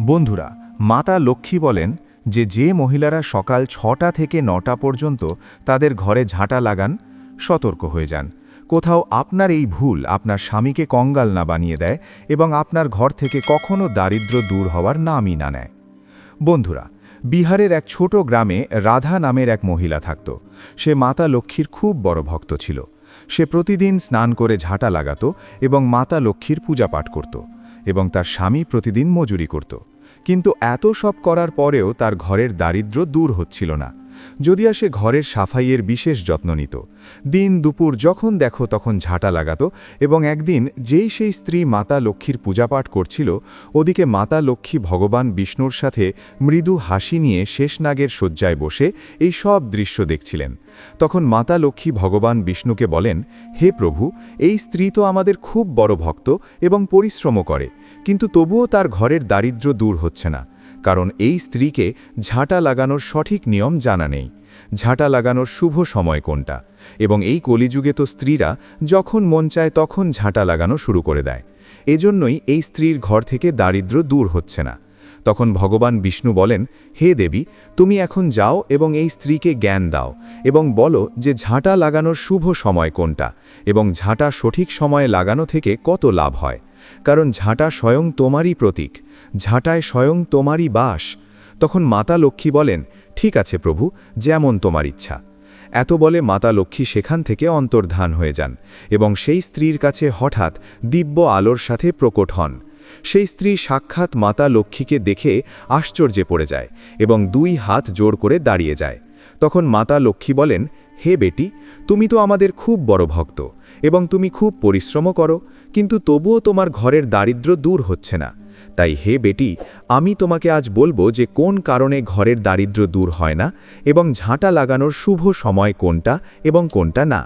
বন্ধুরা, মাতা লক্ষ্মী বলেন যে যে মহিলারা সকাল ছটা থেকে নটা পর্যন্ত তাদের ঘরে ঝাঁটা লাগান, সতর্ক হয়ে যান। কোথাও আপনার এই ভুল আপনার স্বামীকে কঙ্গাল না বানিয়ে দেয় এবং আপনার ঘর থেকে কখনো দারিদ্র্য দূর হওয়ার নামই না নেয়। বন্ধুরা, বিহারের এক ছোট গ্রামে রাধা নামের এক মহিলা থাকত। সে মাতা লক্ষ্মীর খুব বড় ভক্ত ছিল। সে প্রতিদিন স্নান করে ঝাঁটা লাগাত এবং মাতা লক্ষ্মীর পূজা পাঠ করত। এবং তার স্বামী প্রতিদিন মজুরি করত। কিন্তু এত সব করার পরেও তার ঘরের দারিদ্র দূর হচ্ছিল না। যদিও সে ঘরের সাফাইয়ের বিশেষ যত্ন নিত। দিন দুপুর যখন দেখো তখন ঝাঁটা লাগাত এবং একদিন যেই সেই স্ত্রী মাতা লক্ষ্মীর পূজাপাঠ করছিল, ওদিকে মাতা লক্ষ্মী ভগবান বিষ্ণুর সাথে মৃদু হাসি নিয়ে শেষনাগের শয্যায় বসে এই সব দৃশ্য দেখছিলেন। তখন মাতা লক্ষ্মী ভগবান বিষ্ণুকে বলেন, হে প্রভু, এই স্ত্রী তো আমাদের খুব বড় ভক্ত এবং পরিশ্রমও করে, কিন্তু তবুও তার ঘরের দারিদ্র্য দূর হচ্ছে না। কারণ এই স্ত্রীকে ঝাঁটা লাগানোর সঠিক নিয়ম জানা নেই। ঝাঁটা লাগানোর শুভ সময় কোনটা? এবং এই কলিযুগে তো স্ত্রীরা যখন মন চায় তখন ঝাঁটা লাগানো শুরু করে দেয়। এজন্যই এই স্ত্রীর ঘর থেকে দারিদ্র্য দূর হচ্ছে না। তখন ভগবান বিষ্ণু বলেন, হে দেবী, তুমি এখন যাও এবং এই স্ত্রীকে জ্ঞান দাও এবং বলো যে ঝাঁটা লাগানোর শুভ সময় কোনটা এবং ঝাঁটা সঠিক সময়ে লাগানো থেকে কত লাভ হয়? কারণ ঝাঁটা স্বয়ং তোমারই প্রতীক, ঝাঁটায় স্বয়ং তোমারই বাস। তখন মাতা লক্ষ্মী বলেন, ঠিক আছে প্রভু, যেমন তোমার ইচ্ছা। এত বলে মাতা লক্ষ্মী সেখান থেকে অন্তর্ধান হয়ে যান এবং সেই স্ত্রীর কাছে হঠাৎ দিব্য আলোর সাথে প্রকট হন। সেই স্ত্রী সাক্ষাৎ মাতা লক্ষ্মীকে দেখে আশ্চর্যে পড়ে যায় এবং দুই হাত জোর করে দাঁড়িয়ে যায়। তখন মাতা লক্ষ্মী বলেন হে বেটি, তুমি তো আমাদের খুব বড় ভক্ত এবং তুমি খুব পরিশ্রমও করো, কিন্তু তবুও তোমার ঘরের দারিদ্র দূর হচ্ছে না। তাই হে বেটি, আমি তোমাকে আজ বলব যে কোন কারণে ঘরের দারিদ্র দূর হয় না এবং ঝাঁটা লাগানোর শুভ সময় কোনটা এবং কোনটা না।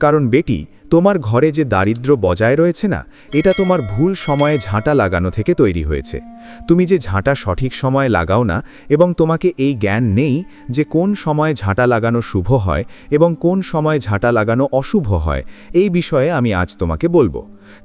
কারণ বেটি তোমার ঘরে যে দারিদ্র্য বজায় রয়েছে না, এটা তোমার ভুল সময়ে ঝাঁটা লাগানো থেকে তৈরি হয়েছে। তুমি যে ঝাঁটা সঠিক সময়ে লাগাও না এবং তোমাকে এই জ্ঞান নেই যে কোন সময়ে ঝাঁটা লাগানো শুভ হয় এবং কোন সময়ে ঝাঁটা লাগানো অশুভ হয়, এই বিষয়ে আমি আজ তোমাকে বলব।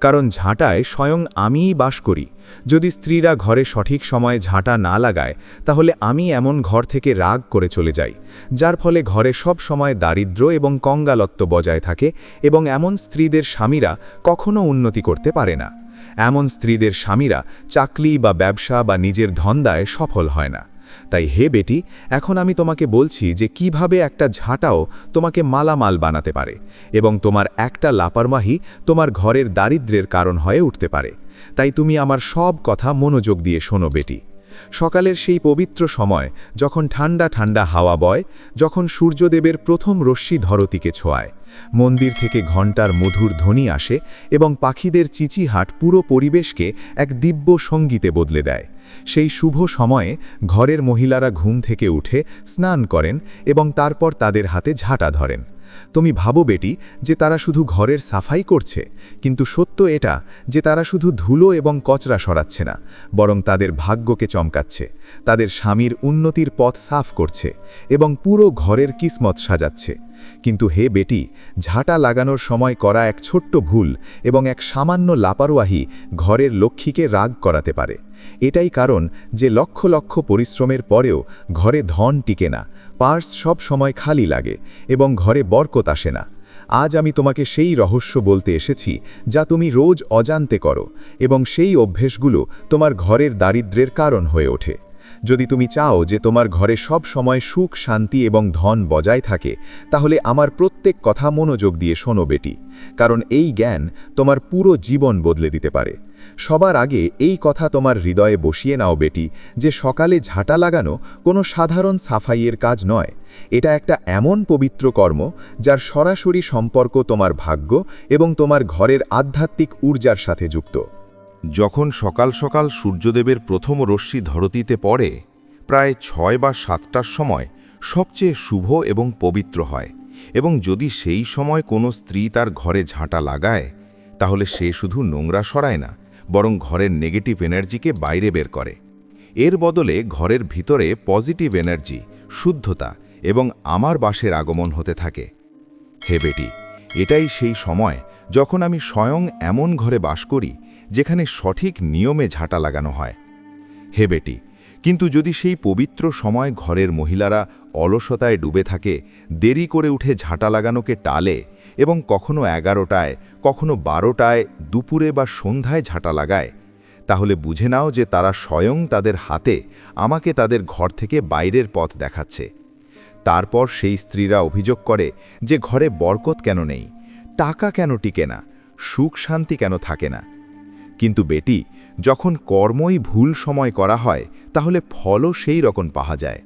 কারণ ঝাঁটায় স্বয়ং আমিই বাস করি। যদি স্ত্রীরা ঘরে সঠিক সময়ে ঝাঁটা না লাগায়, তাহলে আমি এমন ঘর থেকে রাগ করে চলে যাই, যার ফলে ঘরে সব সময় দারিদ্র এবং কঙ্গালত্ব বজায় থাকে এবং এমন স্ত্রীদের স্বামীরা কখনো উন্নতি করতে পারে না। এমন স্ত্রীদের স্বামীরা চাকরি বা ব্যবসা বা নিজের ধন্দায় সফল হয় না। তাই হে বেটি, এখন আমি তোমাকে বলছি যে কীভাবে একটা ঝাঁটাও তোমাকে মালামাল বানাতে পারে এবং তোমার একটা লাপারমাহি তোমার ঘরের দারিদ্রের কারণ হয়ে উঠতে পারে। তাই তুমি আমার সব কথা মনোযোগ দিয়ে শোনো বেটি। সকালের সেই পবিত্র সময়, যখন ঠান্ডা ঠান্ডা হাওয়া বয়, যখন সূর্যদেবের প্রথম রশ্মি ধরতিকে ছোঁয়ায়। মন্দির থেকে ঘণ্টার মধুর ধ্বনি আসে এবং পাখিদের চিচিহাট পুরো পরিবেশকে এক দিব্য সঙ্গীতে বদলে দেয়। সেই শুভ সময়ে ঘরের মহিলারা ঘুম থেকে উঠে স্নান করেন এবং তারপর তাদের হাতে ঝাঁটা ধরেন। তুমি ভাবো বেটি যে তারা শুধু ঘরের সাফাই করছে, কিন্তু সত্য এটা যে তারা শুধু ধুলো এবং কচরা সরাচ্ছে না, বরং তাদের ভাগ্যকে চমকাচ্ছে, তাদের স্বামীর উন্নতির পথ সাফ করছে এবং পুরো ঘরের কিসমত সাজাচ্ছে। কিন্তু হে বেটি, ঝাঁটা লাগানোর সময় করা এক ছোট্ট ভুল এবং এক সামান্য লাপারোয়াহি ঘরের লক্ষ্মীকে রাগ করাতে পারে। এটাই কারণ যে লক্ষ লক্ষ পরিশ্রমের পরেও ঘরে ধন টিকে না পার্স সব সময় খালি লাগে এবং ঘরে বরকত আসে না। আজ আমি তোমাকে সেই রহস্য বলতে এসেছি যা তুমি রোজ অজান্তে করো এবং সেই অভ্যেসগুলো তোমার ঘরের দারিদ্রের কারণ হয়ে ওঠে। যদি তুমি চাও যে তোমার ঘরে সব সময় সুখ, শান্তি এবং ধন বজায় থাকে, তাহলে আমার প্রত্যেক কথা মনোযোগ দিয়ে শোনো বেটি, কারণ এই জ্ঞান তোমার পুরো জীবন বদলে দিতে পারে। সবার আগে এই কথা তোমার হৃদয়ে বসিয়ে নাও বেটি, যে সকালে ঝাঁটা লাগানো কোনো সাধারণ সাফাইয়ের কাজ নয়। এটা একটা এমন পবিত্র কর্ম, যার সরাসরি সম্পর্ক তোমার ভাগ্য এবং তোমার ঘরের আধ্যাত্মিক ঊর্জার সাথে যুক্ত। যখন সকাল সকাল সূর্যদেবের প্রথম রশ্মি ধরতিতে পড়ে, প্রায় ছয় বা সাতটার সময় সবচেয়ে শুভ এবং পবিত্র হয় এবং যদি সেই সময় কোনো স্ত্রী তার ঘরে ঝাঁটা লাগায়, তাহলে সে শুধু নোংরা সরায় না, বরং ঘরের নেগেটিভ এনার্জিকে বাইরে বের করে। এর বদলে ঘরের ভিতরে পজিটিভ এনার্জি, শুদ্ধতা এবং আমার বাসের আগমন হতে থাকে। হে বেটি, এটাই সেই সময় যখন আমি স্বয়ং এমন ঘরে বাস করি যেখানে সঠিক নিয়মে ঝাঁটা লাগানো হয়। হে বেটি, কিন্তু যদি সেই পবিত্র সময় ঘরের মহিলারা অলসতায় ডুবে থাকে, দেরি করে উঠে ঝাঁটা লাগানোকে টালে এবং কখনো এগারোটায়, কখনো বারোটায়, দুপুরে বা সন্ধ্যায় ঝাঁটা লাগায়, তাহলে বুঝে নাও যে তারা স্বয়ং তাদের হাতে আমাকে তাদের ঘর থেকে বাইরের পথ দেখাচ্ছে। তারপর সেই স্ত্রীরা অভিযোগ করে যে ঘরে বরকত কেন নেই, টাকা কেন টিকে না, সুখ শান্তি কেন থাকে না। কিন্তু বেটি, যখন কর্মই ভুল সময় করা হয়, তাহলে ফলও সেই রকম পাওয়া যায়।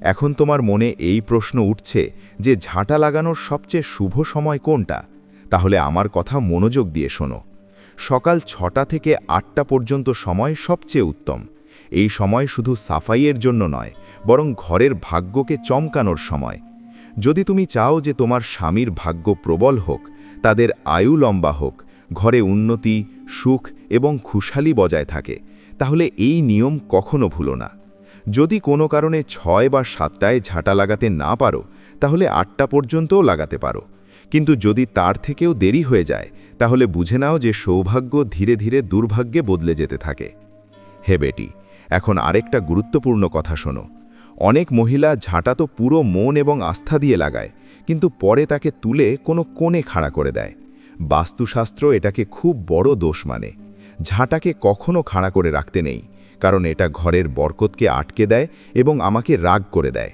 এখন তোমার মনে এই প্রশ্ন উঠছে যে ঝাঁটা লাগানোর সবচেয়ে শুভ সময় কোনটা? তাহলে আমার কথা মনোযোগ দিয়ে শোনো। সকাল ছটা থেকে আটটা পর্যন্ত সময় সবচেয়ে উত্তম। এই সময় শুধু সাফাইয়ের জন্য নয়, বরং ঘরের ভাগ্যকে চমকানোর সময়। যদি তুমি চাও যে তোমার স্বামীর ভাগ্য প্রবল হোক, তাদের আয়ু লম্বা হোক ঘরে উন্নতি, সুখ এবং খুশালি বজায় থাকে, তাহলে এই নিয়ম কখনো ভুলো না। যদি কোনো কারণে ছয় বা সাতটায় ঝাঁটা লাগাতে না পারো, তাহলে আটটা পর্যন্তও লাগাতে পারো। কিন্তু যদি তার থেকেও দেরি হয়ে যায়, তাহলে বুঝে নাও যে সৌভাগ্য ধীরে ধীরে দুর্ভাগ্যে বদলে যেতে থাকে। হে বেটি, এখন আরেকটা গুরুত্বপূর্ণ কথা শোনো। অনেক মহিলা ঝাঁটা তো পুরো মন এবং আস্থা দিয়ে লাগায়, কিন্তু পরে তাকে তুলে কোনো কোণে খাড়া করে দেয়। বাস্তুশাস্ত্র এটাকে খুব বড় দোষ মানে। ঝাঁটাকে কখনো খাড়া করে রাখতে নেই, কারণ এটা ঘরের বরকতকে আটকে দেয় এবং আমাকে রাগ করে দেয়।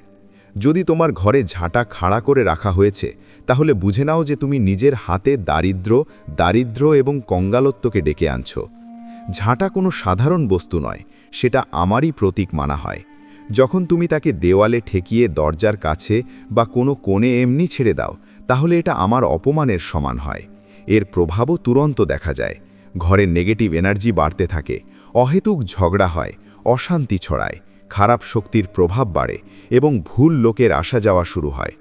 যদি তোমার ঘরে ঝাঁটা খাড়া করে রাখা হয়েছে, তাহলে বুঝে নাও যে তুমি নিজের হাতে দারিদ্র দারিদ্র এবং কঙ্গালত্বকে ডেকে আনছ। ঝাঁটা কোনো সাধারণ বস্তু নয়, সেটা আমারই প্রতীক মানা হয়। যখন তুমি তাকে দেওয়ালে ঠেকিয়ে দরজার কাছে বা কোনো কোণে এমনি ছেড়ে দাও, তাহলে এটা আমার অপমানের সমান হয়। এর প্রভাবও তুরন্ত দেখা যায়। ঘরের নেগেটিভ এনার্জি বাড়তে থাকে, অহেতুক ঝগড়া হয়, অশান্তি ছড়ায়, খারাপ শক্তির প্রভাব বাড়ে এবং ভুল লোকের আসা যাওয়া শুরু হয়।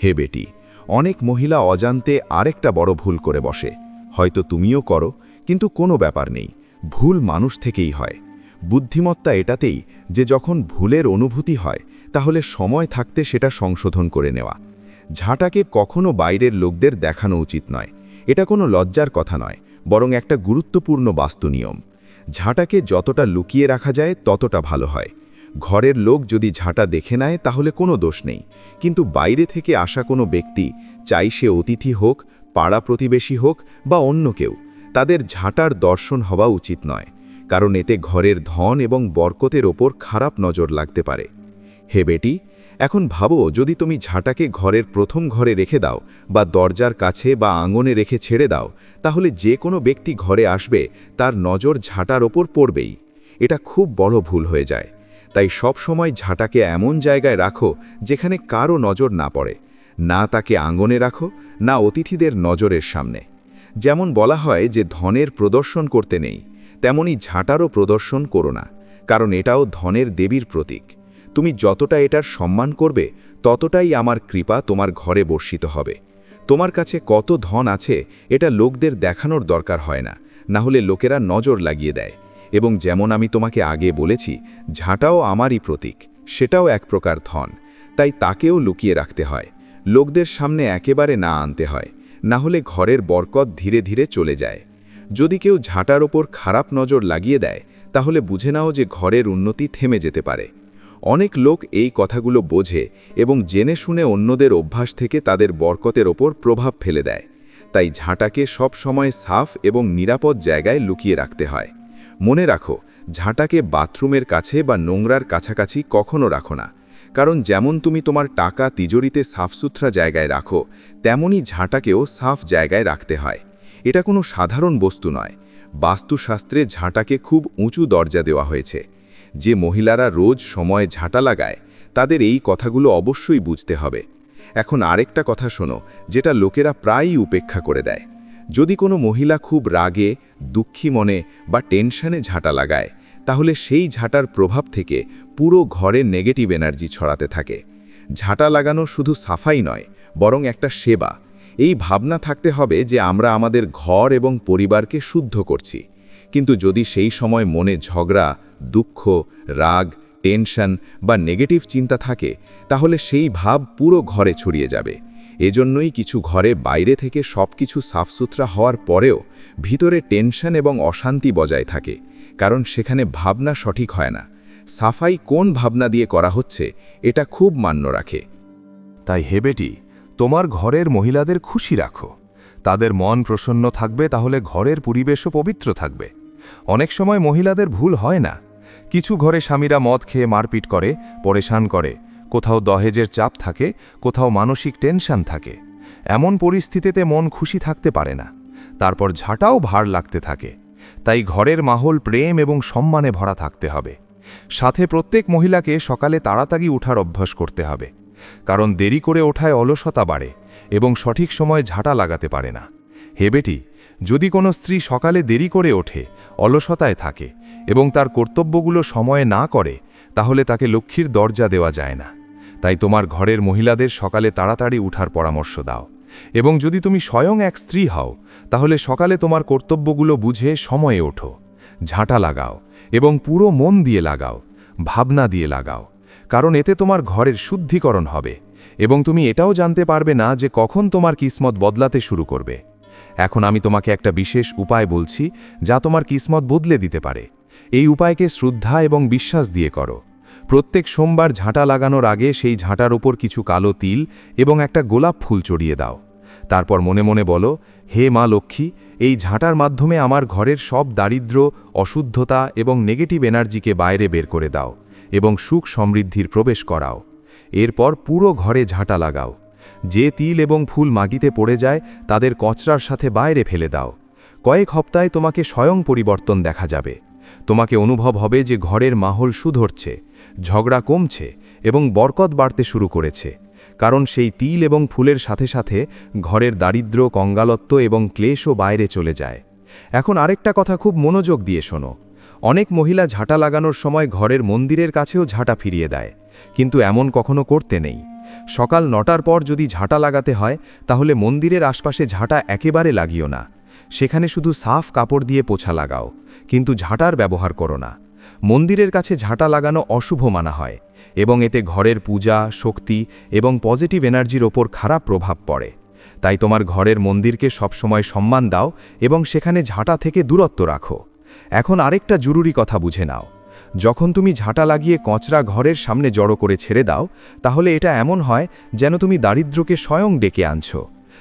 হে বেটি, অনেক মহিলা অজান্তে আরেকটা বড় ভুল করে বসে। হয়তো তুমিও করো, কিন্তু কোনো ব্যাপার নেই, ভুল মানুষ থেকেই হয়। বুদ্ধিমত্তা এটাতেই যে যখন ভুলের অনুভূতি হয়, তাহলে সময় থাকতে সেটা সংশোধন করে নেওয়া। ঝাঁটাকে কখনো বাইরের লোকদের দেখানো উচিত নয় এটা কোনো লজ্জার কথা নয়, বরং একটা গুরুত্বপূর্ণ বাস্তু নিয়ম। ঝাঁটাকে যতটা লুকিয়ে রাখা যায়, ততটা ভালো হয়। ঘরের লোক যদি ঝাঁটা দেখে নেয়, তাহলে কোনো দোষ নেই। কিন্তু বাইরে থেকে আসা কোনো ব্যক্তি, চাই সে অতিথি হোক, পাড়া প্রতিবেশী হোক, বা অন্য কেউ, তাদের ঝাঁটার দর্শন হওয়া উচিত নয়, কারণ এতে ঘরের ধন এবং বরকতের ওপর খারাপ নজর লাগতে পারে। হে বেটি এখন ভাবো, যদি তুমি ঝাঁটাকে ঘরের প্রথম ঘরে রেখে দাও বা দরজার কাছে বা আঙনে রেখে ছেড়ে দাও, তাহলে যে কোনো ব্যক্তি ঘরে আসবে, তার নজর ঝাঁটার ওপর পড়বেই। এটা খুব বড় ভুল হয়ে যায়। তাই সব সময় ঝাঁটাকে এমন জায়গায় রাখো, যেখানে কারও নজর না পড়ে, না তাকে আঙ্গনে রাখো, না অতিথিদের নজরের সামনে। যেমন বলা হয় যে, ধনের প্রদর্শন করতে নেই, তেমনি ঝাঁটারও প্রদর্শন করো না, কারণ এটাও ধনের দেবীর প্রতীক। তুমি যতটা এটার সম্মান করবে, ততটাই আমার কৃপা তোমার ঘরে বর্ষিত হবে। তোমার কাছে কত ধন আছে, এটা লোকদের দেখানোর দরকার হয় না না হলে লোকেরা নজর লাগিয়ে দেয়। এবং যেমন আমি তোমাকে আগে বলেছি, ঝাঁটাও আমারই প্রতীক, সেটাও এক প্রকার ধন, তাই তাকেও লুকিয়ে রাখতে হয়। লোকদের সামনে একেবারে না আনতে হয় না হলে ঘরের বরকত ধীরে ধীরে চলে যায়। যদি কেউ ঝাঁটার ওপর খারাপ নজর লাগিয়ে দেয়, তাহলে বুঝে নাও যে ঘরের উন্নতি থেমে যেতে পারে। অনেক লোক এই কথাগুলো বোঝে এবং জেনে শুনে অন্যদের অভ্যাস থেকে তাদের বরকতের ওপর প্রভাব ফেলে দেয়। তাই ঝাঁটাকে সব সময় সাফ এবং নিরাপদ জায়গায় লুকিয়ে রাখতে হয়। মনে রাখো, ঝাঁটাকে বাথরুমের কাছে বা নোংরার কাছাকাছি কখনো রাখো না। কারণ যেমন তুমি তোমার টাকা তিজোরিতে সাফসুথরা জায়গায় রাখো তেমনই ঝাঁটাকেও সাফ জায়গায় রাখতে হয়। এটা কোনো সাধারণ বস্তু নয়। বাস্তুশাস্ত্রে ঝাঁটাকে খুব উঁচু দরজা দেওয়া হয়েছে। যে মহিলারা রোজ সময় ঝাঁটা লাগায়, তাদের এই কথাগুলো অবশ্যই বুঝতে হবে। এখন আরেকটা কথা শোনো, যেটা লোকেরা প্রায়ই উপেক্ষা করে দেয়। যদি কোনো মহিলা খুব রাগে, দুঃখী মনে বা টেনশনে ঝাঁটা লাগায়, তাহলে সেই ঝাঁটার প্রভাব থেকে পুরো ঘরে নেগেটিভ এনার্জি ছড়াতে থাকে। ঝাঁটা লাগানো শুধু সাফাই নয়, বরং একটা সেবা। এই ভাবনা থাকতে হবে যে আমরা আমাদের ঘর এবং পরিবারকে শুদ্ধ করছি। কিন্তু যদি সেই সময় মনে ঝগড়া, দুঃখ, রাগ, টেনশন বা নেগেটিভ চিন্তা থাকে, তাহলে সেই ভাব পুরো ঘরে ছড়িয়ে যাবে। এজন্যই কিছু ঘরে বাইরে থেকে সব কিছু সাফসুতরা হওয়ার পরেও ভিতরে টেনশন এবং অশান্তি বজায় থাকে, কারণ সেখানে ভাবনা সঠিক হয় না। সাফাই কোন ভাবনা দিয়ে করা হচ্ছে, এটা খুব মান্য রাখে। তাই হে বেটি তোমার ঘরের মহিলাদের খুশি রাখো। তাদের মন প্রসন্ন থাকবে, তাহলে ঘরের পরিবেশও পবিত্র থাকবে। অনেক সময় মহিলাদের ভুল হয় না। কিছু ঘরে স্বামীরা মদ খেয়ে মারপিট করে, পরেশান করে। কোথাও দহেজের চাপ থাকে, কোথাও মানসিক টেনশন থাকে। এমন পরিস্থিতিতে মন খুশি থাকতে পারে না। তারপর ঝাঁটাও ভার লাগতে থাকে। তাই ঘরের মাহল প্রেম এবং সম্মানে ভরা থাকতে হবে। সাথে প্রত্যেক মহিলাকে সকালে তাড়াতাড়ি ওঠার অভ্যাস করতে হবে। কারণ দেরি করে ওঠায় অলসতা বাড়ে। এবং সঠিক সময়ে ঝাঁটা লাগাতে পারে না। হে বেটি, যদি কোনো স্ত্রী সকালে দেরি করে ওঠে, অলসতায় থাকে এবং তার কর্তব্যগুলো সময়ে না করে, তাহলে তাকে লক্ষ্মীর দরজা দেওয়া যায় না। তাই তোমার ঘরের মহিলাদের সকালে তাড়াতাড়ি উঠার পরামর্শ দাও এবং যদি তুমি স্বয়ং এক স্ত্রী হও, তাহলে সকালে তোমার কর্তব্যগুলো বুঝে সময়ে ওঠো। ঝাঁটা লাগাও এবং পুরো মন দিয়ে লাগাও, ভাবনা দিয়ে লাগাও, কারণ এতে তোমার ঘরের শুদ্ধিকরণ হবে। এবং তুমি এটাও জানতে পারবে না যে কখন তোমার কিসমত বদলাতে শুরু করবে। এখন আমি তোমাকে একটা বিশেষ উপায় বলছি, যা তোমার কিসমত বদলে দিতে পারে। এই উপায়কে শ্রদ্ধা এবং বিশ্বাস দিয়ে করো। প্রত্যেক সোমবার ঝাঁটা লাগানোর আগে সেই ঝাঁটার ওপর কিছু কালো তিল এবং একটা গোলাপ ফুল চড়িয়ে দাও। তারপর মনে মনে বলো, হে মা লক্ষ্মী, এই ঝাঁটার মাধ্যমে আমার ঘরের সব দারিদ্র্য, অশুদ্ধতা এবং নেগেটিভ এনার্জিকে বাইরে বের করে দাও এবং সুখ সমৃদ্ধির প্রবেশ করাও। এরপর পুরো ঘরে ঝাঁটা লাগাও। যে তিল এবং ফুল মাগিতে পড়ে যায়, তাদের কচরার সাথে বাইরে ফেলে দাও। কয়েক হপ্তায় তোমাকে স্বয়ং পরিবর্তন দেখা যাবে। তোমাকে অনুভব হবে যে ঘরের মাহল সুধরছে, ঝগড়া কমছে এবং বরকত বাড়তে শুরু করেছে। কারণ সেই তিল এবং ফুলের সাথে সাথে ঘরের দারিদ্র্য, কঙ্গালত্ব এবং ক্লেশও বাইরে চলে যায়। এখন আরেকটা কথা খুব মনোযোগ দিয়ে শোনো। অনেক মহিলা ঝাঁটা লাগানোর সময় ঘরের মন্দিরের কাছেও ঝাঁটা ফিরিয়ে দেয়, কিন্তু এমন কখনো করতে নেই। সকাল নটার পর যদি ঝাঁটা লাগাতে হয়, তাহলে মন্দিরের আশপাশে ঝাঁটা একেবারে লাগিও না। সেখানে শুধু সাফ কাপড় দিয়ে পোছা লাগাও, কিন্তু ঝাঁটার ব্যবহার করো না। মন্দিরের কাছে ঝাঁটা লাগানো অশুভ মানা হয়, এবং এতে ঘরের পূজা, শক্তি এবং পজিটিভ এনার্জির ওপর খারাপ প্রভাব পড়ে। তাই তোমার ঘরের মন্দিরকে সবসময় সম্মান দাও এবং সেখানে ঝাঁটা থেকে দূরত্ব রাখো। এখন আরেকটা জরুরি কথা বুঝে নাও। যখন তুমি ঝাঁটা লাগিয়ে কচরা ঘরের সামনে জড়ো করে ছেড়ে দাও, তাহলে এটা এমন হয় যেন তুমি দারিদ্র্যকে স্বয়ং ডেকে আনছো।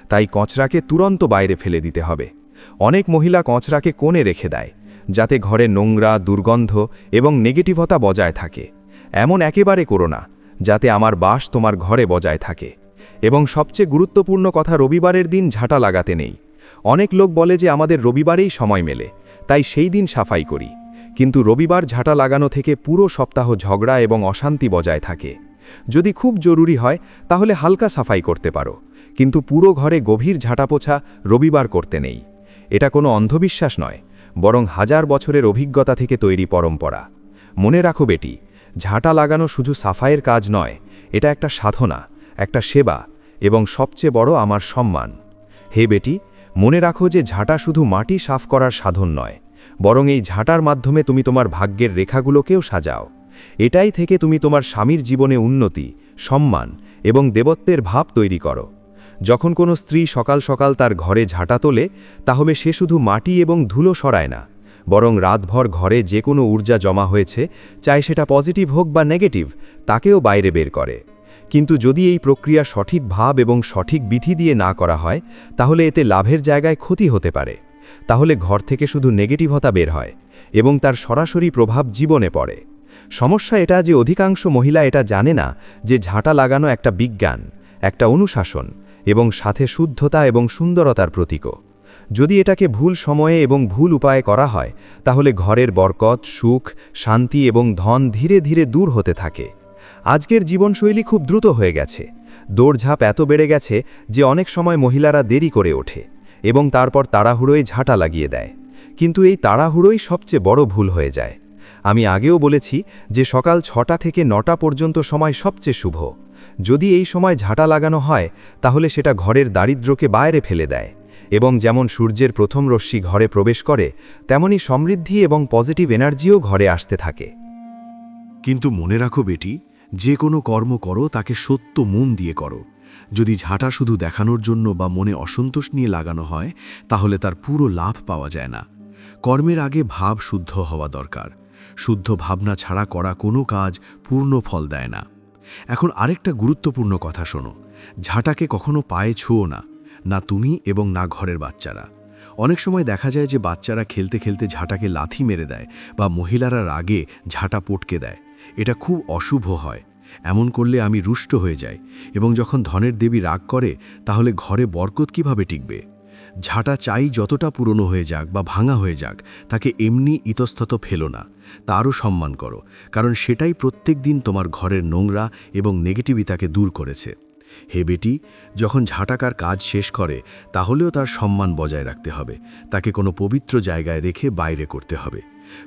তাই কচরাকে তুরন্ত বাইরে ফেলে দিতে হবে। অনেক মহিলা কচরাকে কোণে রেখে দেয়, যাতে ঘরে নোংরা, দুর্গন্ধ এবং নেগেটিভতা বজায় থাকে। এমন একেবারে করো না, যাতে আমার বাস তোমার ঘরে বজায় থাকে। এবং সবচেয়ে গুরুত্বপূর্ণ কথা রবিবারের দিন ঝাঁটা লাগাতে নেই। অনেক লোক বলে যে আমাদের রবিবারেই সময় মেলে, তাই সেই দিন সাফাই করি। কিন্তু রবিবার ঝাঁটা লাগানো থেকে পুরো সপ্তাহ ঝগড়া এবং অশান্তি বজায় থাকে। যদি খুব জরুরি হয়, তাহলে হালকা সাফাই করতে পারো। কিন্তু পুরো ঘরে গভীর ঝাঁটাপোছা রবিবার করতে নেই। এটা কোনো অন্ধবিশ্বাস নয়, বরং হাজার বছরের অভিজ্ঞতা থেকে তৈরি পরম্পরা। মনে রাখো বেটি, ঝাঁটা লাগানো শুধু সাফাইয়ের কাজ নয়, এটা একটা সাধনা, একটা সেবা, এবং সবচেয়ে বড় আমার সম্মান। হে বেটি মনে রাখো যে ঝাঁটা শুধু মাটি সাফ করার সাধন নয়, বরং এই ঝাঁটার মাধ্যমে তুমি তোমার ভাগ্যের রেখাগুলোকেও সাজাও। এটাই থেকে তুমি তোমার স্বামীর জীবনে উন্নতি, সম্মান এবং দেবত্বের ভাব তৈরি করো। যখন কোনো স্ত্রী সকাল সকাল তার ঘরে ঝাঁটা তোলে, তাহলে সে শুধু মাটি এবং ধুলো সরায় না, বরং রাতভর ঘরে যে কোনো ঊর্জা জমা হয়েছে চাই সেটা পজিটিভ হোক বা নেগেটিভ, তাকেও বাইরে বের করে। কিন্তু যদি এই প্রক্রিয়া সঠিক ভাব এবং সঠিক বিধি দিয়ে না করা হয়, তাহলে এতে লাভের জায়গায় ক্ষতি হতে পারে। তাহলে ঘর থেকে শুধু নেগেটিভতা বের হয় এবং তার সরাসরি প্রভাব জীবনে পড়ে। সমস্যা এটা যে অধিকাংশ মহিলা এটা জানে না যে ঝাঁটা লাগানো একটা বিজ্ঞান, একটা অনুশাসন এবং সাথে শুদ্ধতা এবং সুন্দরতার প্রতীকও। যদি এটাকে ভুল সময়ে এবং ভুল উপায়ে করা হয়, তাহলে ঘরের বরকত, সুখ, শান্তি এবং ধন ধীরে ধীরে দূর হতে থাকে। আজকের জীবনশৈলী খুব দ্রুত হয়ে গেছে। দৌড়ঝাঁপ এত বেড়ে গেছে যে অনেক সময় মহিলারা দেরি করে ওঠে এবং তারপর তাড়াহুড়োয় ঝাঁটা লাগিয়ে দেয়। কিন্তু এই তাড়াহুড়োই সবচেয়ে বড় ভুল হয়ে যায়। আমি আগেও বলেছি যে সকাল ছটা থেকে নটা পর্যন্ত সময় সবচেয়ে শুভ। যদি এই সময় ঝাঁটা লাগানো হয়, তাহলে সেটা ঘরের দারিদ্র্যকে বাইরে ফেলে দেয় এবং যেমন সূর্যের প্রথম রশ্মি ঘরে প্রবেশ করে, তেমনি সমৃদ্ধি এবং পজিটিভ এনার্জিও ঘরে আসতে থাকে। কিন্তু মনে রাখো বেটি যে কোনো কর্ম করো, তাকে সত্য মন দিয়ে করো। যদি ঝাঁটা শুধু দেখানোর জন্য বা মনে অসন্তোষ নিয়ে লাগানো হয়, তাহলে তার পুরো লাভ পাওয়া যায় না। কর্মের আগে ভাব শুদ্ধ হওয়া দরকার। শুদ্ধ ভাবনা ছাড়া করা কোনো কাজ পূর্ণ ফল দেয় না। এখন আরেকটা গুরুত্বপূর্ণ কথা শোনো। ঝাঁটাকে কখনো পায়ে ছুঁও না না তুমি এবং না ঘরের বাচ্চারা। অনেক সময় দেখা যায় যে বাচ্চারা খেলতে খেলতে ঝাঁটাকে লাথি মেরে দেয় বা মহিলারা রাগে ঝাঁটা পটকে দেয়। এটা খুব অশুভ হয়। এমন করলে আমি রুষ্ট হয়ে যাই এবং যখন ধনের দেবী রাগ করে, তাহলে ঘরে বরকত কীভাবে টিকবে? ঝাঁটা চাই যতটা পুরনো হয়ে যাক বা ভাঙা হয়ে যাক, তাকে এমনি ইতস্তত ফেলো না। তারও সম্মান করো, কারণ সেটাই প্রত্যেক দিন তোমার ঘরের নোংরা এবং নেগেটিভিতাকে দূর করেছে। হে বেটি, যখন ঝাঁটাকার কাজ শেষ করে, তাহলেও তার সম্মান বজায় রাখতে হবে। তাকে কোনো পবিত্র জায়গায় রেখে বাইরে করতে হবে।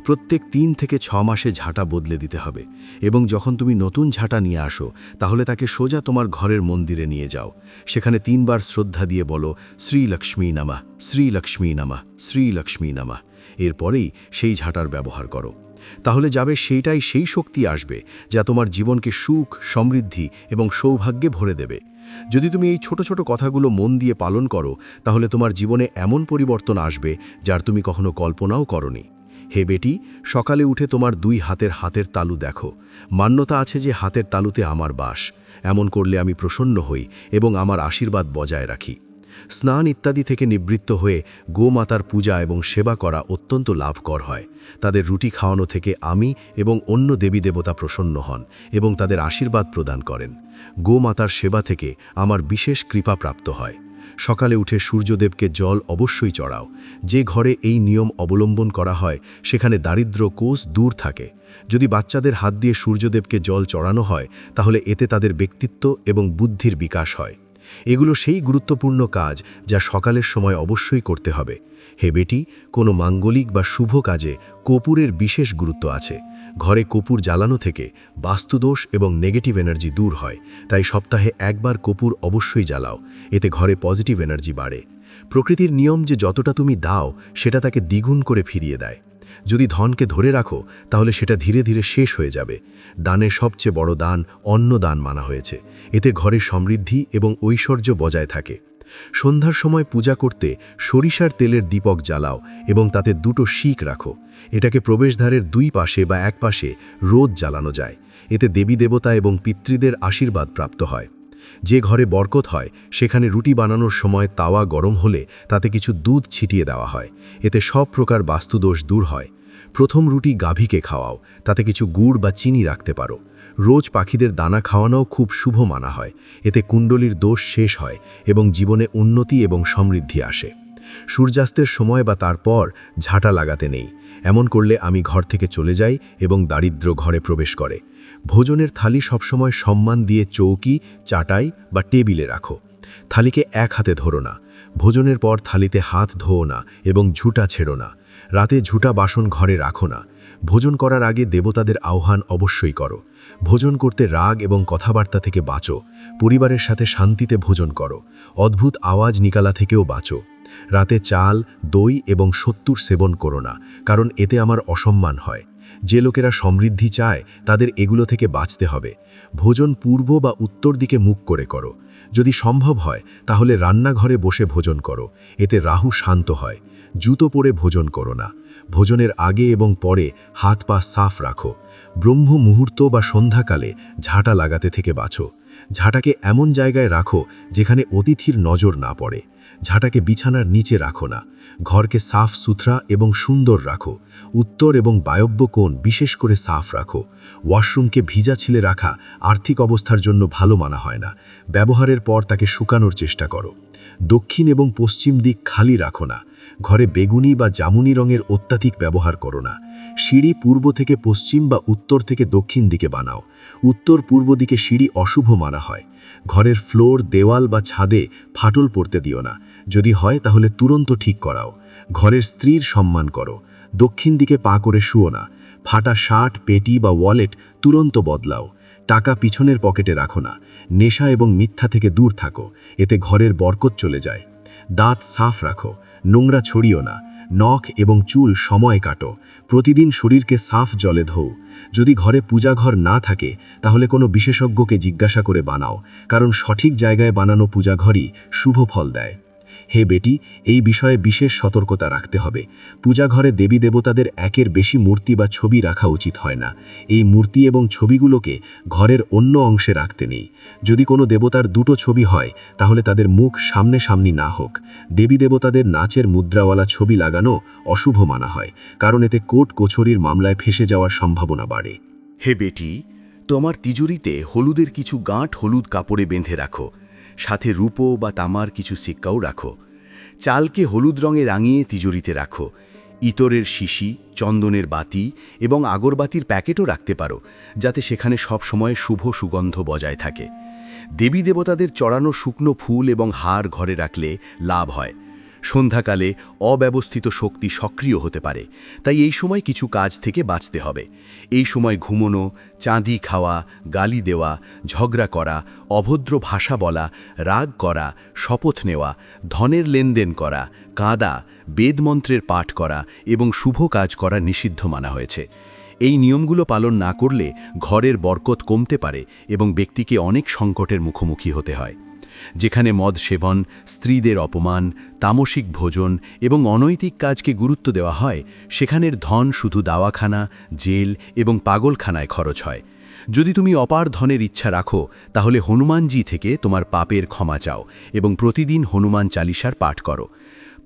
প্রত্যেক তিন থেকে ছ মাসে ঝাঁটা বদলে দিতে হবে এবং যখন তুমি নতুন ঝাঁটা নিয়ে আসো, তাহলে তাকে সোজা তোমার ঘরের মন্দিরে নিয়ে যাও। সেখানে তিনবার শ্রদ্ধা দিয়ে বলো, শ্রী লক্ষ্মী নামা, শ্রী লক্ষ্মী নামা, শ্রী লক্ষ্মী নামা। এরপরেই সেই ঝাঁটার ব্যবহার করো। তাহলে যাবে সেইটাই সেই শক্তি আসবে যা তোমার জীবনকে সুখ, সমৃদ্ধি এবং সৌভাগ্যে ভরে দেবে। যদি তুমি এই ছোট ছোট কথাগুলো মন দিয়ে পালন করো, তাহলে তোমার জীবনে এমন পরিবর্তন আসবে যার তুমি কখনো কল্পনাও করনি। হে বেটি, সকালে উঠে তোমার দুই হাতের হাতের তালু দেখো। মান্যতা আছে যে হাতের তালুতে আমার বাস। এমন করলে আমি প্রসন্ন হই এবং আমার আশীর্বাদ বজায় রাখি। স্নান ইত্যাদি থেকে নিবৃত্ত হয়ে গোমাতার পূজা এবং সেবা করা অত্যন্ত লাভকর হয়। তাদের রুটি খাওয়ানো থেকে আমি এবং অন্য দেবী দেবতা প্রসন্ন হন এবং তাদের আশীর্বাদ প্রদান করেন। গোমাতার সেবা থেকে আমার বিশেষ কৃপা প্রাপ্ত হয়। সকালে উঠে সূর্যদেবকে জল অবশ্যই চড়াও। যে ঘরে এই নিয়ম অবলম্বন করা হয়, সেখানে দারিদ্র কোষ দূর থাকে। যদি বাচ্চাদের হাত দিয়ে সূর্যদেবকে জল চড়ানো হয়, তাহলে এতে তাদের ব্যক্তিত্ব এবং বুদ্ধির বিকাশ হয়। এগুলো সেই গুরুত্বপূর্ণ কাজ যা সকালের সময় অবশ্যই করতে হবে। হে বেটি, কোনো মাঙ্গলিক বা শুভ কাজে কপুরের বিশেষ গুরুত্ব আছে। ঘরে কপুর জ্বালানো থেকে বাস্তুদোষ এবং নেগেটিভ এনার্জি দূর হয়, তাই সপ্তাহে একবার কপুর অবশ্যই জ্বালাও, এতে ঘরে পজিটিভ এনার্জি বাড়ে। প্রকৃতির নিয়ম যে যতটা তুমি দাও, সেটা তাকে দ্বিগুণ করে ফিরিয়ে দেয়। যদি ধনকে ধরে রাখো, তাহলে সেটা ধীরে ধীরে শেষ হয়ে যাবে। দানের সবচেয়ে বড় দান অন্ন দান মানা হয়েছে। এতে ঘরে সমৃদ্ধি এবং ঐশ্বর্য বজায় থাকে। সন্ধ্যার সময় পূজা করতে সরিষার তেলের দীপক জ্বালাও এবং তাতে দুটো শিক রাখো। এটাকে প্রবেশদ্বারের দুই পাশে বা এক পাশে রোদ জ্বালানো যায়। এতে দেবী দেবতা এবং পিতৃদের আশীর্বাদ প্রাপ্ত হয়। যে ঘরে বরকত হয়, সেখানে রুটি বানানোর সময় তাওয়া গরম হলে তাতে কিছু দুধ ছিটিয়ে দেওয়া হয়। এতে সব প্রকার বাস্তুদোষ দূর হয়। প্রথম রুটি গাভীকে খাওয়াও, তাতে কিছু গুড় বা চিনি রাখতে পারো। রোজ পাখিদের দানা খাওয়ানোও খুব শুভ মানা হয়। এতে কুণ্ডলীর দোষ শেষ হয় এবং জীবনে উন্নতি এবং সমৃদ্ধি আসে। সূর্যাস্তের সময় বা তারপর ঝাঁটা লাগাতে নেই। এমন করলে আমি ঘর থেকে চলে যাই এবং দারিদ্র ঘরে প্রবেশ করে। ভোজনের থালি সবসময় সম্মান দিয়ে চৌকি, চাটাই বা টেবিলে রাখো। থালিকে এক হাতে ধরো না। ভোজনের পর থালিতে হাত ধোও না এবং ঝুটা ছেড়ো না। রাতে ঝুটা বাসন ঘরে রাখো না। ভোজন করার আগে দেবতাদের আহ্বান অবশ্যই করো। ভোজন করতে রাগ এবং কথাবার্তা থেকে বাঁচো। পরিবারের সাথে শান্তিতে ভোজন করো। অদ্ভুত আওয়াজ নিকালা থেকেও বাঁচো। রাতে চাল, দই এবং সত্তুর সেবন করো না, কারণ এতে আমার অসম্মান হয়। যে লোকেরা সমৃদ্ধি চায়, তাদের এগুলো থেকে বাঁচতে হবে। ভোজন পূর্ব বা উত্তর দিকে মুখ করে করো। যদি সম্ভব হয়, তাহলে রান্নাঘরে বসে ভোজন করো। এতে রাহু শান্ত হয়। জুতো পরে ভোজন করো না। ভোজনের আগে এবং পরে হাত পা সাফ রাখো। ব্রহ্ম মুহূর্ত বা সন্ধ্যাকালে ঝাঁটা লাগাতে থেকে বাঁচো। ঝাঁটাকে এমন জায়গায় রাখো যেখানে অতিথির নজর না পড়ে। ঝাঁটাকে বিছানার নিচে রাখো না। ঘরকে সাফ সুথরা এবং সুন্দর রাখো। উত্তর এবং বায়ব্য কোণ বিশেষ করে সাফ রাখো। ওয়াশরুমকে ভিজা ছিলে রাখা আর্থিক অবস্থার জন্য ভালো মানা হয় না। ব্যবহারের পর তাকে শুকানোর চেষ্টা করো। দক্ষিণ এবং পশ্চিম দিক খালি রাখো না। ঘরে বেগুনি বা জামুনি রঙের অত্যাধিক ব্যবহার করো না। সিঁড়ি পূর্ব থেকে পশ্চিম বা উত্তর থেকে দক্ষিণ দিকে বানাও। উত্তর পূর্ব দিকে সিঁড়ি অশুভ মানা হয়। ঘরের ফ্লোর, দেওয়াল বা ছাদে ফাটল পড়তে দিও না। যদি হয় তাহলে তুরন্ত ঠিক করাও। ঘরের স্ত্রীর সম্মান করো। দক্ষিণ দিকে পা করে শুও না। ফাটা শার্ট, পেটি বা ওয়ালেট তুরন্ত বদলাও। টাকা পিছনের পকেটে রাখো না। নেশা এবং মিথ্যা থেকে দূর থাকো। এতে ঘরের বরকত চলে যায়। দাঁত সাফ রাখো। নোংরা ছড়িও না, নখ এবং চুল সময় কাটো, প্রতিদিন শরীরকে সাফ জলে ধৌ যদি ঘরে পূজাঘর না থাকে, তাহলে কোনো বিশেষজ্ঞকে জিজ্ঞাসা করে বানাও, কারণ সঠিক জায়গায় বানানো পূজাঘরই শুভ ফল দেয়। হে বেটি, এই বিষয়ে বিশেষ সতর্কতা রাখতে হবে। পূজাঘরে দেবী দেবতাদের একের বেশি মূর্তি বা ছবি রাখা উচিত হয় না। এই মূর্তি এবং ছবিগুলোকে ঘরের অন্য অংশে রাখতে নেই। যদি কোনো দেবতার দুটো ছবি হয়, তাহলে তাদের মুখ সামনে সামনি না হোক। দেবী দেবতাদের নাচের মুদ্রাওয়ালা ছবি লাগানো অশুভ মানা হয়, কারণ এতে কোর্ট কোছরির মামলায় ফেসে যাওয়ার সম্ভাবনা বাড়ে। হে বেটি, তোমার তিজুরিতে হলুদের কিছু গাঁট হলুদ কাপড়ে বেঁধে রাখো। সাথে রূপো বা তামার কিছু সিক্কাও রাখো। চালকে হলুদ রঙে রাঙিয়ে তিজুরিতে রাখো। ইতরের শিশি, চন্দনের বাতি এবং আগরবাতির প্যাকেটও রাখতে পারো, যাতে সেখানে সব সময় শুভ সুগন্ধ বজায় থাকে। দেবী দেবতাদের চড়ানো শুকনো ফুল এবং হার ঘরে রাখলে লাভ হয়। সন্ধ্যাকালে অব্যবস্থিত শক্তি সক্রিয় হতে পারে। তাই এই সময় কিছু কাজ থেকে বাঁচতে হবে। এই সময় ঘুমোনো, চাঁদি খাওয়া, গালি দেওয়া, ঝগড়া করা, অভদ্র ভাষা বলা, রাগ করা, শপথ নেওয়া, ধনের লেনদেন করা, কাঁদা বেদমন্ত্রের পাঠ করা এবং শুভ কাজ করা নিষিদ্ধ মানা হয়েছে। এই নিয়মগুলো পালন না করলে ঘরের বরকত কমতে পারে এবং ব্যক্তিকে অনেক সংকটের মুখোমুখি হতে হয়। যেখানে মদ সেবন, স্ত্রীদের অপমান, তামসিক ভোজন এবং অনৈতিক কাজকে গুরুত্ব দেওয়া হয়, সেখানের ধন শুধু দাওয়াখানা, জেল এবং পাগলখানায় খরচ হয়। যদি তুমি অপার ধনের ইচ্ছা রাখো, তাহলে হনুমানজি থেকে তোমার পাপের ক্ষমা চাও এবং প্রতিদিন হনুমান চালিসার পাঠ করো।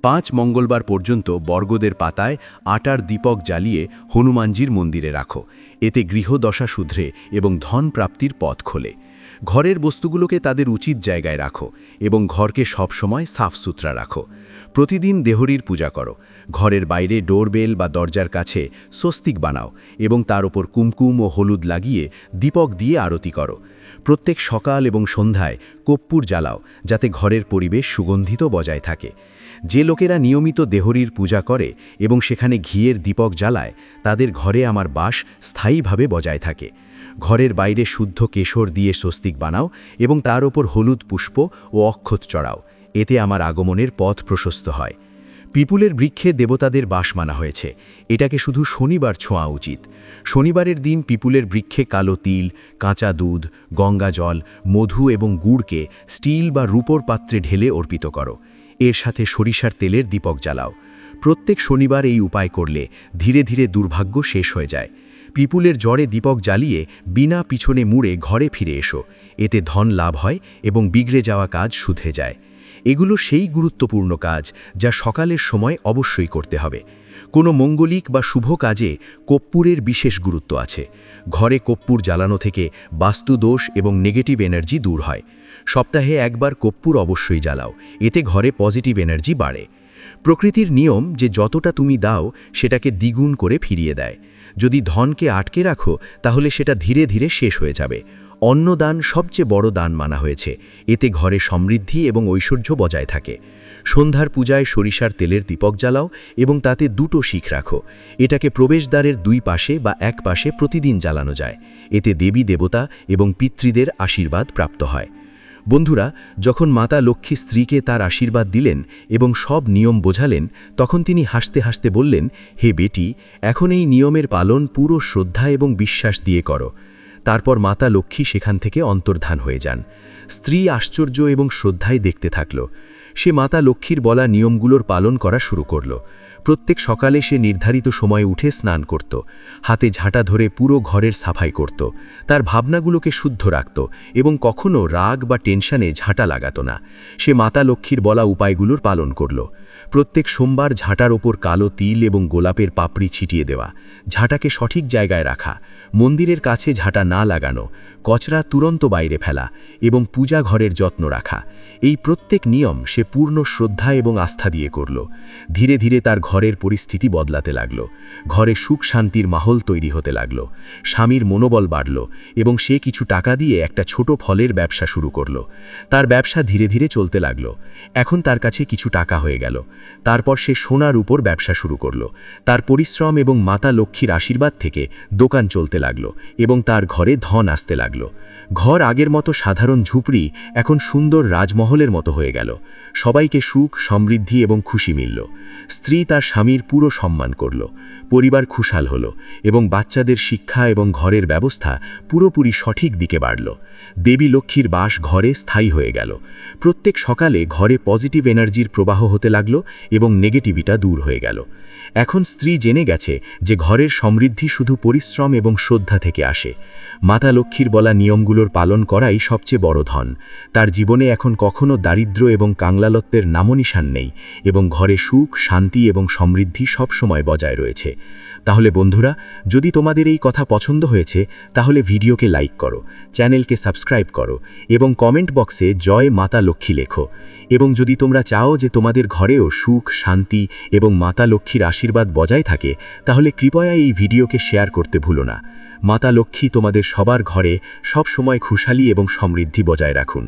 পাঁচ মঙ্গলবার পর্যন্ত বর্গদের পাতায় আটার দীপক জ্বালিয়ে হনুমানজির মন্দিরে রাখো। এতে গৃহদশা শুধরে এবং ধন প্রাপ্তির পথ খোলে। ঘরের বস্তুগুলোকে তাদের উচিত জায়গায় রাখো এবং ঘরকে সবসময় সাফ সুতরা রাখো। প্রতিদিন দেহরির পূজা করো। ঘরের বাইরে ডোরবেল বা দরজার কাছে স্বস্তিক বানাও এবং তার ওপর কুমকুম ও হলুদ লাগিয়ে দীপক দিয়ে আরতি করো। প্রত্যেক সকাল এবং সন্ধ্যায় কপ্পুর জ্বালাও যাতে ঘরের পরিবেশ সুগন্ধিত বজায় থাকে। যে লোকেরা নিয়মিত দেহরির পূজা করে এবং সেখানে ঘিয়ের দীপক জ্বালায়, তাদের ঘরে আমার বাস স্থায়ীভাবে বজায় থাকে। ঘরের বাইরে শুদ্ধ কেশর দিয়ে স্বস্তিক বানাও এবং তার ওপর হলুদ পুষ্প ও অক্ষত চড়াও। এতে আমার আগমনের পথ প্রশস্ত হয়। পিপুলের বৃক্ষে দেবতাদের বাস মানা হয়েছে। এটাকে শুধু শনিবার ছোঁয়া উচিত। শনিবারের দিন পিপুলের বৃক্ষে কালো তিল, কাঁচা দুধ, গঙ্গা জল, মধু এবং গুড়কে স্টিল বা রূপোর পাত্রে ঢেলে অর্পিত করো। এর সাথে সরিষার তেলের দীপক জ্বালাও। প্রত্যেক শনিবার এই উপায় করলে ধীরে ধীরে দুর্ভাগ্য শেষ হয়ে যায়। পিপুলের জ্বরে দীপক জ্বালিয়ে বিনা পিছনে মুড়ে ঘরে ফিরে এসো। এতে ধন লাভ হয় এবং বিগড়ে যাওয়া কাজ শুধরে যায়। এগুলো সেই গুরুত্বপূর্ণ কাজ যা সকালের সময় অবশ্যই করতে হবে। কোনো মঙ্গলিক বা শুভ কাজে কপ্পুরের বিশেষ গুরুত্ব আছে। ঘরে কপ্পুর জ্বালানো থেকে বাস্তুদোষ এবং নেগেটিভ এনার্জি দূর হয়। সপ্তাহে একবার কপ্পুর অবশ্যই জ্বালাও, এতে ঘরে পজিটিভ এনার্জি বাড়ে। প্রকৃতির নিয়ম যে যতটা তুমি দাও, সেটাকে দ্বিগুণ করে ফিরিয়ে দেয়। যদি ধনকে আটকে রাখো, তাহলে সেটা ধীরে ধীরে শেষ হয়ে যাবে। অন্নদান সবচেয়ে বড় দান মানা হয়েছে। এতে ঘরে সমৃদ্ধি এবং ঐশ্বর্য বজায় থাকে। সন্ধ্যার পূজায় সরিষার তেলের দীপক জ্বালাও এবং তাতে দুটো শিখ রাখো। এটাকে প্রবেশদ্বারের দুই পাশে বা এক পাশে প্রতিদিন জ্বালানো যায়। এতে দেবী দেবতা এবং পিতৃদের আশীর্বাদ প্রাপ্ত হয়। বন্ধুরা, যখন মাতা লক্ষ্মী স্ত্রীকে তার আশীর্বাদ দিলেন এবং সব নিয়ম বোঝালেন, তখন তিনি হাসতে হাসতে বললেন, হে বেটি, এখন এই নিয়মের পালন পুরো শ্রদ্ধা এবং বিশ্বাস দিয়ে করো। তারপর মাতা লক্ষ্মী সেখান থেকে অন্তর্ধান হয়ে যান। স্ত্রী আশ্চর্য এবং শ্রদ্ধায় দেখতে থাকল। সে মাতা লক্ষ্মীর বলা নিয়মগুলোর পালন করা শুরু করল। প্রত্যেক সকালে সে নির্ধারিত সময় উঠে স্নান করত, হাতে ঝাঁটা ধরে পুরো ঘরের সাফাই করত, তার ভাবনাগুলোকে শুদ্ধ রাখত এবং কখনো রাগ বা টেনশানে ঝাঁটা লাগাত না। সে মাতা লক্ষ্মীর বলা উপায়গুলোর পালন করল। প্রত্যেক সোমবার ঝাঁটার ওপর কালো তিল এবং গোলাপের পাপড়ি ছিটিয়ে দেওয়া, ঝাঁটাকে সঠিক জায়গায় রাখা, মন্দিরের কাছে ঝাঁটা না লাগানো, কচরা তুরন্ত বাইরে ফেলা এবং পূজা ঘরের যত্ন রাখা, এই প্রত্যেক নিয়ম সে পূর্ণ শ্রদ্ধা এবং আস্থা দিয়ে করল। ধীরে ধীরে তার ঘরের পরিস্থিতি বদলাতে লাগল। ঘরে সুখ শান্তির মাহল তৈরি হতে লাগল। স্বামীর মনোবল বাড়ল এবং সে কিছু টাকা দিয়ে একটা ছোট ফলের ব্যবসা শুরু করল। তার ব্যবসা ধীরে ধীরে চলতে লাগল। এখন তার কাছে কিছু টাকা হয়ে গেল। তারপর সে সোনার উপর ব্যবসা শুরু করল। তার পরিশ্রম এবং মাতা লক্ষ্মীর আশীর্বাদ থেকে দোকান চলতে লাগল এবং তার ঘরে ধন আসতে লাগল। ঘর আগের মতো সাধারণ ঝুপড়ি এখন সুন্দর রাজমহলের মতো হয়ে গেল। সবাইকে সুখ, সমৃদ্ধি এবং খুশি মিলল। স্ত্রী তার স্বামীর পুরো সম্মান করল, পরিবার খুশাল হলো এবং বাচ্চাদের শিক্ষা এবং ঘরের ব্যবস্থা পুরোপুরি সঠিক দিকে বাড়ল। দেবী লক্ষ্মীর বাস ঘরে স্থায়ী হয়ে গেল। প্রত্যেক সকালে ঘরে পজিটিভ এনার্জির প্রবাহ হতে লাগল এবং নেগেটিভিটা দূর হয়ে গেল। এখন স্ত্রী জেনে গেছে যে ঘরের সমৃদ্ধি শুধু পরিশ্রম এবং শ্রদ্ধা থেকে আসে। মাতা লক্ষ্মীর বলা নিয়মগুলোর পালন করাই সবচেয়ে বড় ধন। তার জীবনে এখন কখনো দারিদ্র্য এবং কাংলালত্বের নামনিশান নেই এবং ঘরে সুখ, শান্তি এবং সমৃদ্ধি সবসময় বজায় রয়েছে। তাহলে বন্ধুরা, যদি তোমাদের এই কথা পছন্দ হয়েছে, তাহলে ভিডিওকে লাইক করো, চ্যানেলকে সাবস্ক্রাইব করো এবং কমেন্ট বক্সে জয় মাতা লক্ষ্মী লেখো। এবং যদি তোমরা চাও যে তোমাদের ঘরেও সুখ, শান্তি এবং মাতা লক্ষ্মীর আশীর্বাদ বজায় থাকে, তাহলে কৃপয়া এই ভিডিওকে শেয়ার করতে ভুলো না। মাতা লক্ষ্মী তোমাদের সবার ঘরে সব সময় খুশালি এবং সমৃদ্ধি বজায় রাখুন।